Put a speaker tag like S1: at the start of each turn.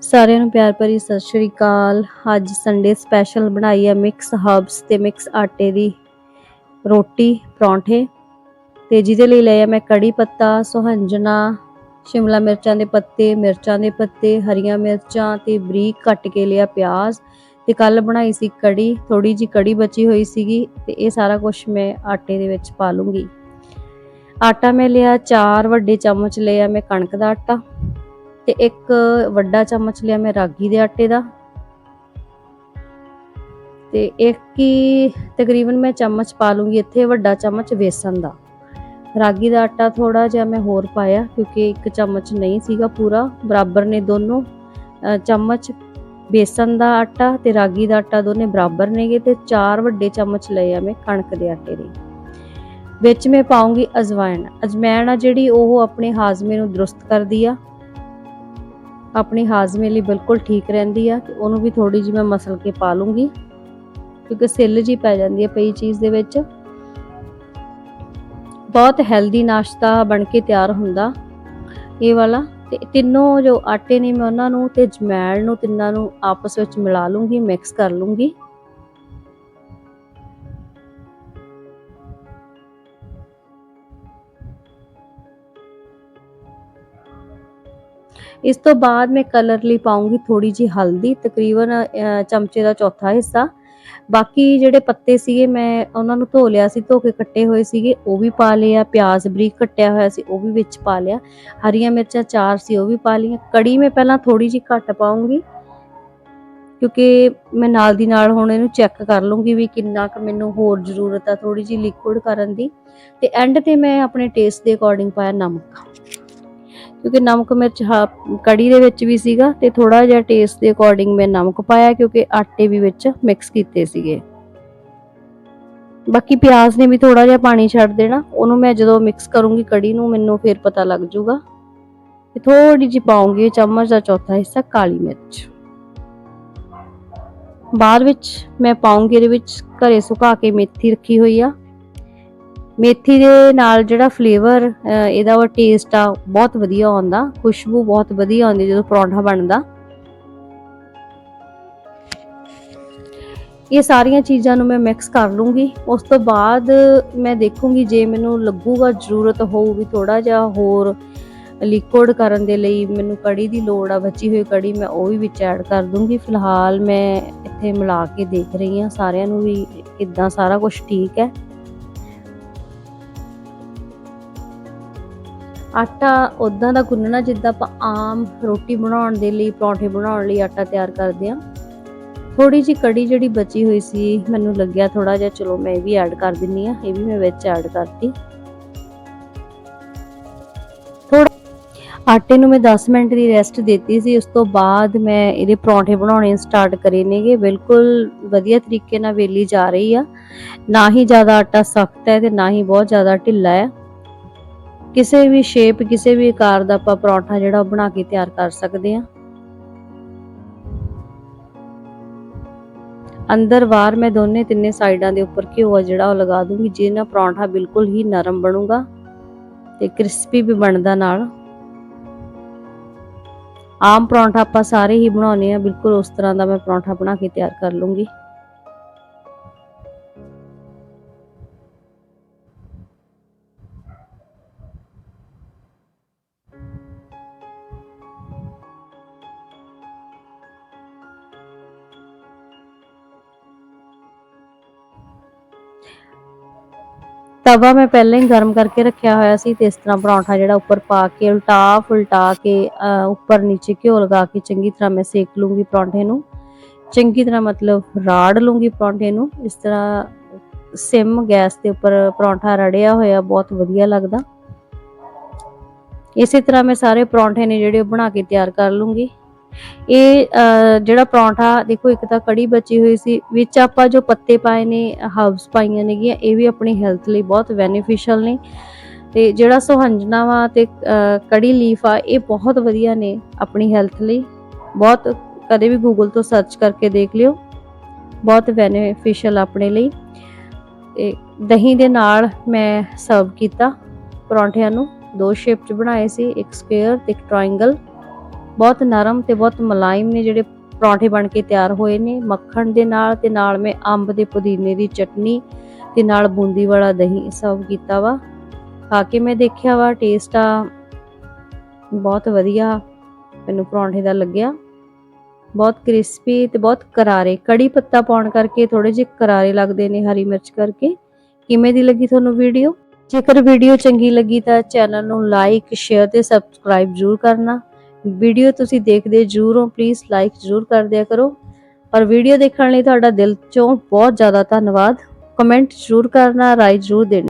S1: ਸਾਰਿਆਂ ਨੂੰ ਪਿਆਰ ਭਰੀ ਸਤਿ ਸ਼੍ਰੀ ਅਕਾਲ। ਅੱਜ ਸੰਡੇ ਸਪੈਸ਼ਲ ਬਣਾਈ ਹੈ ਮਿਕਸ ਹਰਬਸ ਤੇ ਮਿਕਸ ਆਟੇ ਦੀ ਰੋਟੀ, ਪਰੌਂਠੇ। ਤੇ ਜਿਹਦੇ ਲਈ ਲਿਆ ਮੈਂ ਕੜੀ ਪੱਤਾ, ਸੁਹੰਜਣਾ, ਸ਼ਿਮਲਾ ਮਿਰਚਾਂ ਦੇ ਪੱਤੇ, ਮਿਰਚਾਂ ਦੇ ਪੱਤੇ, ਹਰੀਆਂ ਮਿਰਚਾਂ ਤੇ ਬਰੀਕ ਕੱਟ ਕੇ ਲਿਆ ਪਿਆਜ਼। ਤੇ ਕੱਲ ਬਣਾਈ ਸੀ ਕੜੀ ਥੋੜੀ ਜੀ ਕੜੀ ਬਚੀ ਹੋਈ ਸੀਗੀ ਤੇ ਇਹ ਸਾਰਾ ਕੁਝ ਮੈਂ ਆਟੇ ਦੇ ਵਿੱਚ ਪਾ ਲੂੰਗੀ। ਆਟਾ ਮੈਂ ਲਿਆ 4 ਵੱਡੇ ਚਮਚ ਲਿਆ ਮੈਂ ਕਣਕ ਦਾ ਆਟਾ। ਤੇ ਇੱਕ ਵੱਡਾ ਚਮਚ ਲਿਆ ਮੈਂ ਰਾਗੀ ਦੇ ਆਟੇ ਦਾ। ਤੇ ਇੱਕ ਹੀ ਤਕਰੀਬਨ ਮੈਂ ਚਮਚ ਪਾ ਲੂੰਗੀ ਇੱਥੇ ਵੱਡਾ ਚਮਚ ਵੇਸਣ ਦਾ। ਰਾਗੀ ਦਾ ਆਟਾ ਥੋੜਾ ਜਿਹਾ ਮੈਂ ਹੋਰ ਪਾਇਆ ਕਿਉਂਕਿ ਇੱਕ ਚਮਚ ਨਹੀਂ ਸੀਗਾ ਪੂਰਾ। ਬਰਾਬਰ ਨੇ ਦੋਨੋਂ ਅ, ਚਮਚ ਬੇਸਨ ਦਾ ਆਟਾ ਤੇ ਰਾਗੀ ਦਾ ਆਟਾ ਦੋਨੇ ਬਰਾਬਰ ਨੇਗੇ ਤੇ ਚਾਰ ਵੱਡੇ ਚਮਚ ਲਏ ਆ ਮੈਂ ਕਣਕ ਦੇ ਆਟੇ ਦੇ। ਵਿੱਚ ਮੈਂ ਪਾਉਂਗੀ ਅਜਵਾਇਣ। ਅਜਵਾਇਣ ਆ ਜਿਹੜੀ ਉਹ ਆਪਣੇ ਹਾਜ਼ਮੇ ਨੂੰ ਦਰੁਸਤ ਕਰਦੀ ਆ। ਆਪਣੀ ਹਾਜ਼ਮੇ ਲਈ ਬਿਲਕੁਲ ਠੀਕ ਰਹਿੰਦੀ ਆ ਤੇ ਉਹਨੂੰ ਵੀ ਥੋੜੀ ਜਿਹੀ ਮੈਂ ਮਸਲ ਕੇ ਪਾ ਲੂੰਗੀ, ਕਿਉਂਕਿ ਸਿੱਲ ਜੀ ਪੈ ਜਾਂਦੀ ਹੈ ਪਈ ਚੀਜ਼ ਦੇ ਵਿੱਚ। ਬਹੁਤ ਹੈਲਦੀ ਨਾਸ਼ਤਾ ਬਣ ਕੇ ਤਿਆਰ ਹੁੰਦਾ ਇਹ ਵਾਲਾ ਤੇ ਤਿੰਨੋਂ ਜੋ ਆਟੇ ਨੇ ਮੈਂ ਉਹਨਾਂ ਨੂੰ ਤੇ ਜਮੈਲ ਨੂੰ ਤਿੰਨਾਂ ਨੂੰ ਆਪਸ ਵਿੱਚ ਮਿਲਾ ਲੂੰਗੀ ਮਿਕਸ ਕਰ ਲੂੰਗੀ। ਇਸ ਤੋਂ ਬਾਅਦ ਮੈਂ ਕਲਰ ਲਈ ਪਾਉਂਗੀ ਥੋੜੀ ਜੀ ਹਲਦੀ, ਤਕਰੀਬਨ ਚਮਚੇ ਦਾ ਚੌਥਾ ਹਿੱਸਾ। ਬਾਕੀ ਜਿਹੜੇ ਪੱਤੇ ਸੀਗੇ ਮੈਂ ਉਹਨਾਂ ਨੂੰ ਧੋ ਲਿਆ ਸੀ, ਧੋ ਕੇ ਕੱਟੇ ਹੋਏ ਸੀਗੇ, ਉਹ ਵੀ ਪਾ ਲਿਆ ਪਿਆਜ਼ ਬਰੀਕ ਕੱਟਿਆ ਹੋਇਆ ਸੀ, ਉਹ ਵੀ ਵਿੱਚ ਪਾ ਲਿਆ। ਹਰੀਆਂ ਮਿਰਚਾਂ ਚਾਰ ਸੀ, ਉਹ ਵੀ ਪਾ ਲਈਆਂ। ਕੜੀ ਮੈਂ ਪਹਿਲਾਂ ਥੋੜੀ ਜੀ ਘੱਟ ਪਾਉਂਗੀ, ਕਿਉਂਕਿ ਮੈਂ ਨਾਲ ਦੀ ਨਾਲ ਹੁਣ ਇਹਨੂੰ ਚੈੱਕ ਕਰ ਲੂੰਗੀ ਵੀ ਕਿੰਨਾ ਕੁ ਮੈਨੂੰ ਹੋਰ ਜ਼ਰੂਰਤ ਆ ਥੋੜੀ ਜੀ ਲਿਕੁਇਡ ਕਰਨ ਦੀ। ਤੇ ਐਂਡ ਤੇ ਮੈਂ ਆਪਣੇ ਟੇਸਟ ਦੇ ਅਕੋਰਡਿੰਗ ਪਾਇਆ ਨਮਕ। ਕਿਉਂਕਿ ਨਮਕ ਮਿਰਚ ਹਾ- ਕੜੀ ਦੇ ਵਿੱਚ ਵੀ ਸੀਗਾ ਤੇ ਥੋੜਾ ਜਿਹਾ ਟੇਸਟ ਦੇ ਅਕੋਰਡਿੰਗ ਮੈਂ ਨਮਕ ਪਾਇਆ ਕਿਉਂਕਿ ਆਟੇ ਵੀ ਵਿੱਚ ਮਿਕਸ ਕੀਤੇ ਸੀਗੇ। ਬਾਕੀ ਪਿਆਜ਼ ਨੇ ਵੀ ਥੋੜਾ ਜਿਹਾ ਪਾਣੀ ਛੱਡ ਦੇਣਾ, ਉਹਨੂੰ ਮੈਂ ਜਦੋਂ ਮਿਕਸ ਕਰੂੰਗੀ ਕੜੀ ਨੂੰ ਮੈਨੂੰ ਫਿਰ ਪਤਾ ਲੱਗ ਜਾਊਗਾ। ਤੇ ਥੋੜੀ ਜਿਹੀ ਪਾਉਂਗੀ ਚਮਚ ਦਾ ਚੌਥਾ ਹਿੱਸਾ ਕਾਲੀ ਮਿਰਚ। ਬਾਅਦ ਵਿੱਚ ਮੈਂ ਪਾਉਂਗੀ ਇਹਦੇ ਵਿੱਚ ਘਰੇ ਸੁਕਾ ਕੇ ਮੇਥੀ ਰੱਖੀ ਹੋਈ ਆ। ਮੇਥੀ ਦੇ ਨਾਲ ਜਿਹੜਾ ਫਲੇਵਰ ਇਹਦਾ ਉਹ ਟੇਸਟ ਆ, ਬਹੁਤ ਵਧੀਆ ਆਉਂਦਾ। ਖੁਸ਼ਬੂ ਬਹੁਤ ਵਧੀਆ ਆਉਂਦੀ ਜਦੋਂ ਪਰੌਂਠਾ ਬਣਦਾ। ਇਹ ਸਾਰੀਆਂ ਚੀਜ਼ਾਂ ਨੂੰ ਮੈਂ ਮਿਕਸ ਕਰ ਲੂੰਗੀ। ਉਸ ਤੋਂ ਬਾਅਦ ਮੈਂ ਦੇਖੂੰਗੀ ਜੇ ਮੈਨੂੰ ਲੱਗੂਗਾ, ਜ਼ਰੂਰਤ ਹੋਊਗੀ ਥੋੜਾ ਜਿਹਾ ਹੋਰ ਲਿਕੁਇਡ ਕਰਨ ਦੇ ਲਈ ਮੈਨੂੰ ਕੜੀ ਦੀ ਲੋੜ ਆ, ਬਚੀ ਹੋਈ ਕੜੀ, ਮੈਂ ਉਹ ਵੀ ਵਿੱਚ ਐਡ ਕਰ ਦੂੰਗੀ। ਫਿਲਹਾਲ ਮੈਂ ਇੱਥੇ ਮਿਲਾ ਕੇ ਦੇਖ ਰਹੀ ਹਾਂ, ਸਾਰਿਆਂ ਨੂੰ ਵੀ ਕਿੱਦਾਂ ਸਾਰਾ ਕੁਝ ਠੀਕ ਹੈ। ਆਟਾ ਉਦਾਂ ਦਾ ਗੁੰਨਣਾ ਜਿੱਦਾਂ ਆਪਾਂ ਆਮ ਰੋਟੀ ਬਣਾਉਣ ਦੇ ਲਈ, ਪਰੌਂਠੇ ਬਣਾਉਣ ਲਈ ਆਟਾ ਤਿਆਰ ਕਰਦੇ ਆ ਥੋੜੀ ਜੀ ਕੜੀ ਜਿਹੜੀ ਬਚੀ ਹੋਈ ਸੀ, ਮੈਨੂੰ ਲੱਗਿਆ ਥੋੜਾ ਜਿਹਾ, ਚਲੋ ਮੈਂ ਇਹ ਵੀ ਐਡ ਕਰ ਦਿੰਨੀ ਆ ਇਹ ਵੀ ਮੈਂ ਵਿੱਚ ਐਡ ਕਰਤੀ। ਥੋੜਾ ਆਟੇ ਨੂੰ ਮੈਂ 10 ਮਿੰਟ ਦੀ ਰੈਸਟ ਦਿੱਤੀ ਸੀ, ਉਸ ਤੋਂ ਬਾਅਦ ਮੈਂ ਇਹਦੇ ਪਰੌਂਠੇ ਬਣਾਉਣੇ ਸਟਾਰਟ ਕਰੇ ਨੇਗੇ। ਬਿਲਕੁਲ ਵਧੀਆ ਤਰੀਕੇ ਨਾਲ ਵੇਲੀ ਜਾ ਰਹੀ ਆ। ਨਾ ਹੀ ਜ਼ਿਆਦਾ ਆਟਾ ਸਖਤ ਹੈ ਤੇ ਨਾ ਹੀ ਬਹੁਤ ਜ਼ਿਆਦਾ ਢਿੱਲਾ ਹੈ। ਕਿਸੇ ਵੀ ਸ਼ੇਪ ਕਿਸੇ ਵੀ ਆਕਾਰ ਦਾ ਆਪਾਂ ਪਰੌਂਠਾ ਜਿਹੜਾ ਉਹ ਬਣਾ ਕੇ ਤਿਆਰ ਕਰ ਸਕਦੇ ਆ ਅੰਦਰ ਵਾਰ ਮੈਂ ਦੋਨੇ ਤਿੰਨੇ ਸਾਈਡਾਂ ਦੇ ਉੱਪਰ ਘਿਓ ਆ ਜਿਹੜਾ ਉਹ ਲਗਾ ਦੂੰਗੀ, ਜਿਹਦੇ ਨਾਲ ਪਰੌਂਠਾ ਬਿਲਕੁਲ ਹੀ ਨਰਮ ਬਣੂਗਾ ਤੇ ਕ੍ਰਿਸਪੀ ਵੀ ਬਣਦਾ ਨਾਲ। ਆਮ ਪਰੌਂਠਾ ਆਪਾਂ ਸਾਰੇ ਹੀ ਬਣਾਉਨੇ ਆ ਬਿਲਕੁਲ ਉਸ ਤਰ੍ਹਾਂ ਦਾ ਮੈਂ ਪਰੌਂਠਾ ਬਣਾ ਕੇ ਤਿਆਰ ਕਰ ਲੂੰਗੀ। ਤਵਾ ਮੈਂ ਪਹਿਲਾਂ ਹੀ ਗਰਮ ਕਰਕੇ ਰੱਖਿਆ ਹੋਇਆ ਸੀ ਤੇ ਇਸ ਤਰ੍ਹਾਂ ਪਰੌਂਠਾ ਜਿਹੜਾ ਉੱਪਰ ਪਾ ਕੇ ਉਲਟਾ, ਫੁਲਟਾ ਕੇ ਉੱਪਰ ਨੀਚੇ ਘਿਓ ਲਗਾ ਕੇ ਚੰਗੀ ਤਰ੍ਹਾਂ ਮੈਂ ਸੇਕ ਲੂੰਗੀ ਪਰੌਂਠੇ ਨੂੰ। ਚੰਗੀ ਤਰ੍ਹਾਂ ਮਤਲਬ ਰਾੜ ਲੂੰਗੀ ਪਰੌਂਠੇ ਨੂੰ। ਇਸ ਤਰ੍ਹਾਂ ਸਿਮ ਗੈਸ ਦੇ ਉੱਪਰ ਪਰੌਂਠਾ ਰੜਿਆ ਹੋਇਆ, ਬਹੁਤ ਵਧੀਆ ਲੱਗਦਾ। ਇਸੇ ਤਰ੍ਹਾਂ ਮੈਂ ਸਾਰੇ ਪਰੌਂਠੇ ਨੇ ਜਿਹੜੇ ਉਹ ਬਣਾ ਕੇ ਤਿਆਰ ਕਰ ਲੂੰਗੀ। ਇਹ ਜਿਹੜਾ ਪਰੌਂਠਾ, ਦੇਖੋ ਇੱਕ ਤਾਂ ਕੜੀ ਬਚੀ ਹੋਈ ਸੀ, ਵਿੱਚ ਆਪਾਂ ਜੋ ਪੱਤੇ ਪਾਏ ਨੇ, ਹਰਬਸ ਪਾਈਆਂ ਨੇਗੀਆਂ, ਇਹ ਵੀ ਆਪਣੀ ਹੈਲਥ ਲਈ ਬਹੁਤ ਬੈਨੀਫੀਸ਼ੀਅਲ ਨੇ। ਤੇ ਜਿਹੜਾ ਸੁਹੰਜਣਾ ਵਾ ਤੇ ਕੜੀ ਲੀਫ ਆ, ਇਹ ਬਹੁਤ ਵਧੀਆ ਨੇ ਆਪਣੀ ਹੈਲਥ ਲਈ। ਬਹੁਤ ਕਦੇ ਵੀ ਗੂਗਲ ਤੋਂ ਸਰਚ ਕਰਕੇ ਦੇਖ ਲਿਓ। ਬਹੁਤ ਬੈਨੀਫੀਸ਼ੀਅਲ ਆਪਣੇ ਲਈ। ਤੇ ਦਹੀਂ ਦੇ ਨਾਲ ਮੈਂ ਸਰਵ ਕੀਤਾ ਪਰੌਂਠਿਆਂ ਨੂੰ। ਦੋ ਸ਼ੇਪ ਚ ਬਣਾਏ ਸੀ, ਇੱਕ ਸਕੁਅਰ ਤੇ ਇੱਕ ਟ੍ਰਾਇੰਗਲ ਬਹੁਤ ਨਰਮ ਤੇ ਬਹੁਤ ਮਲਾਇਮ ਨੇ ਜਿਹੜੇ ਪਰੌਂਠੇ ਬਣ ਕੇ ਤਿਆਰ ਹੋਏ ਨੇ। ਮੱਖਣ ਦੇ ਨਾਲ ਤੇ ਨਾਲ ਮੈਂ ਅੰਬ ਦੇ ਪੁਦੀਨੇ ਦੀ ਚਟਨੀ ਤੇ ਨਾਲ ਬੂੰਦੀ ਵਾਲਾ ਦਹੀਂ ਸਰਵ ਕੀਤਾ ਵਾ। ਖਾ ਕੇ ਮੈਂ ਦੇਖਿਆ ਵਾ ਟੇਸਟ ਆ ਬਹੁਤ ਵਧੀਆ ਮੈਨੂੰ ਪਰੌਂਠੇ ਦਾ ਲੱਗਿਆ। ਬਹੁਤ ਕ੍ਰਿਸਪੀ ਤੇ ਬਹੁਤ ਕਰਾਰੇ। ਕੜੀ ਪੱਤਾ ਪਾਉਣ ਕਰਕੇ ਥੋੜੇ ਜਿਹੇ ਕਰਾਰੇ ਲੱਗਦੇ ਨੇ ਹਰੀ ਮਿਰਚ ਕਰਕੇ। ਕਿਵੇਂ ਦੀ ਲੱਗੀ ਤੁਹਾਨੂੰ ਵੀਡੀਓ ਜੇਕਰ ਵੀਡੀਓ ਚੰਗੀ ਲੱਗੀ ਤਾਂ ਚੈਨਲ ਨੂੰ ਲਾਈਕ ਸ਼ੇਅਰ ਤੇ ਸਬਸਕ੍ਰਾਈਬ ਜ਼ਰੂਰ ਕਰਨਾ। ਵੀਡੀਓ ਤੁਸੀਂ ਦੇਖਦੇ ਜ਼ਰੂਰ ਹੋ ਪਲੀਜ਼ ਲਾਈਕ ਜ਼ਰੂਰ ਕਰ ਦਿਆ ਕਰੋ। ਔਰ ਵੀਡੀਓ ਦੇਖਣ ਲਈ ਤੁਹਾਡਾ ਦਿਲ ਚੋਂ ਬਹੁਤ ਜ਼ਿਆਦਾ ਧੰਨਵਾਦ। ਕਮੈਂਟ ਜ਼ਰੂਰ ਕਰਨਾ, ਰਾਏ ਜ਼ਰੂਰ ਦੇਣਾ।